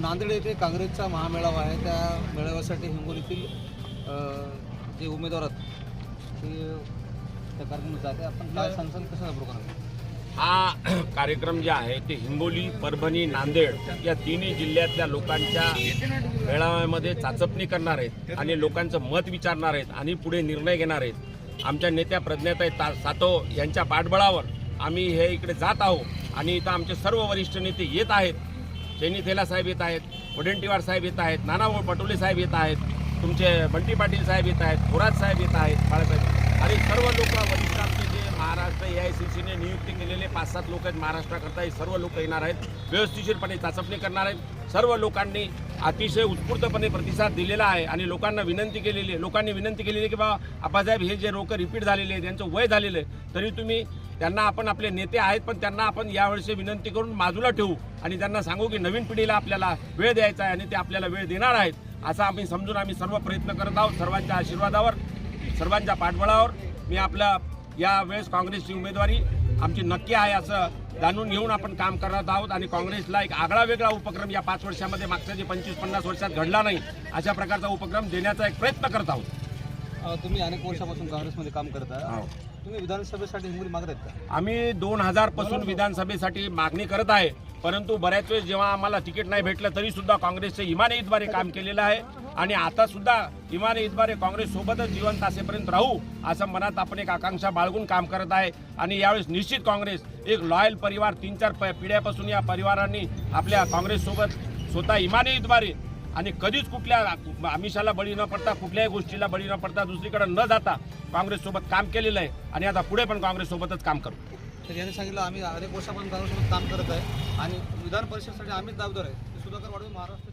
नांदेड येथे काँग्रेसचा महामेळावा आहे. त्या मेळाव्यासाठी हिंगोलीतील जे उमेदवार आहेत ते त्या कार्यक्रमात जाते आपण काय सांगसान कसा प्रोग्राम हा कार्यक्रम जे आहे ते हिंगोली परभणी नांदेड या तिन्ही जिल्ह्यातल्या लोकांच्या मेळाव्यामध्ये चाचपणी करणार आहेत आणि लोकांचं मत विचारणार आहेत आणि पुढे निर्णय घेणार आहेत. आमच्या नेत्या प्रज्ञाताई ता सातव यांच्या पाठबळावर आम्ही हे इकडे जात आहोत आणि इथं आमचे सर्व वरिष्ठ नेते येत आहेत. चैनीथेला साहेब येत आहेत वडेंटीवार साहेब येत आहेत नानाभाऊ पटोले साहेब येत आहेत तुमचे बंटी पाटील साहेब येत आहेत थोरात साहेब येत आहेत बाळासाहेब. आणि सर्व लोक वरिष्ठ आमचे जे महाराष्ट्र ए आय सी सीने नियुक्ती केलेले पाच सात लोक आहेत महाराष्ट्राकरता हे सर्व लोक येणार आहेत व्यवस्थिशीरपणे चाचपणी करणार आहेत. सर्व लोकांनी अतिशय उत्स्फूर्तपणे प्रतिसाद दिलेला आहे आणि लोकांना विनंती केलेली आहे. लोकांनी विनंती केलेली आहे की बाबा आप्पासाहेब हे जे लोक रिपीट झालेले आहेत त्यांचं वय झालेलं आहे तरी तुम्ही त्यांना आपण आपले नेते आहेत पण त्यांना आपण यावेळेस विनंती करून बाजूला ठेवू आणि त्यांना सांगू की नवीन पिढीला आपल्याला वेळ द्यायचा आहे आणि ते आपल्याला वेळ देणार आहेत असं आम्ही समजून आम्ही सर्व प्रयत्न करत आहोत सर्वांच्या आशीर्वादावर सर्वांच्या पाठबळावर. मी आपल्या या वेळेस काँग्रेसची उमेदवारी आमची नक्की आहे असं जाणून घेऊन आपण काम करत आहोत आणि काँग्रेसला एक आगळा वेगळा उपक्रम या पाच वर्षामध्ये मागच्या जे पंचवीस पन्नास वर्षात घडला नाही अशा प्रकारचा उपक्रम देण्याचा एक प्रयत्न करत आहोत. तुम्ही अनेक वर्षापासून काँग्रेसमध्ये काम करत आहे हो. तुम्ही विधानसभेसाठी हिंगोली मागत आहेत का? आम्ही दोन हजारपासून विधानसभेसाठी मागणी करत आहे परंतु बऱ्याच वेळेस जेव्हा आम्हाला तिकीट नाही भेटलं तरी सुद्धा काँग्रेसचे इमाने इतबारे काम केलेलं आहे. आणि आता सुद्धा इमाने इतबारे काँग्रेस सोबतच जिवंत असेपर्यंत राहू असं मनात आपण एक आकांक्षा बाळगून काम करत आहे. आणि यावेळेस निश्चित काँग्रेस एक लॉयल परिवार तीन चार प- पिढ्यापासून या परिवारांनी आपल्या काँग्रेससोबत स्वतः इमाने इतबारे आणि कधीच कुठल्या आमिषाला बळी न पडता कुठल्याही गोष्टीला बळी न पडता दुसरीकडे न जाता काँग्रेससोबत काम केलेलं आहे. आणि आता पुढे पण काँग्रेससोबतच काम करू. तर यांनी सांगितलं आम्ही अनेक वर्षापासून काँग्रेससोबत काम करत आहे. आणि विधान परिषदेसाठी आम्हीच जबाबदार आहे. सुधाकर वाढवून महाराष्ट्र